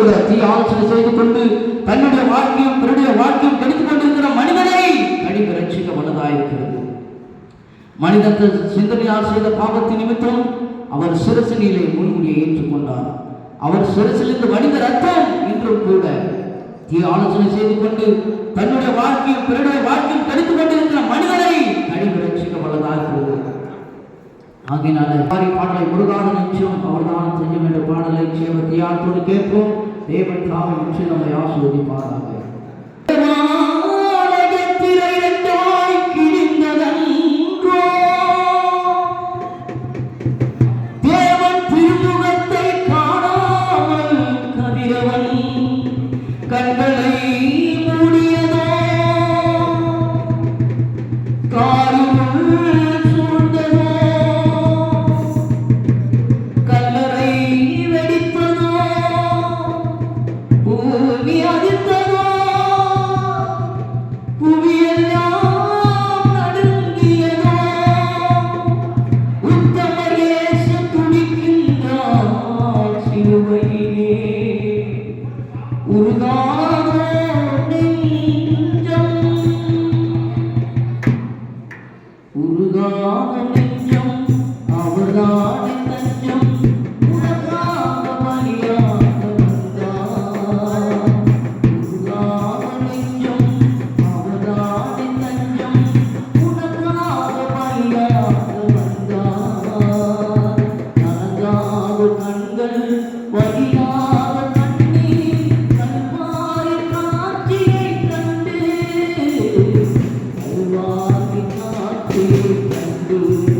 கூட தீ ஆலோசனை செய்து கொண்டு தன்னுடைய வாழ்க்கையும் பிறருடைய வாழ்க்கையும் கெடுத்துக் கொண்டிருக்கிற மனிதனை கடிந்து ரட்சிக்க மனதாயிருக்கிறது மனிதன் சிந்தனையால் செய்த பாவத்தின் நிமித்தம் அவர் சிரசனிலே முன்முடியை ஏற்றுக்கொண்டார். அவர் சிறசிலிருந்து வடிந்த ரத்தம் இன்றும் கூட தீ ஆலோசனை செய்து கொண்டு தன்னுடைய வாழ்க்கையும் பிறனுடைய வாழ்க்கையும் கடித்துக் கொண்டிருக்கிற மனிதனை கடிந்து ரட்சிக்க வல்லதாயிருக்கிறது. ஆகினால பாடலை முருகான நிச்சயம் அவர்தான் செய்யும் என்ற பாடலை சேவத்தியாத்தோடு கேட்போம். தேவன் தாமை நிச்சயம் நம்மை ஆசிர்வதிப்பாராக. ഉരുകാകലിഞ്ഞം അവതാടി തഞ്ഞം cantando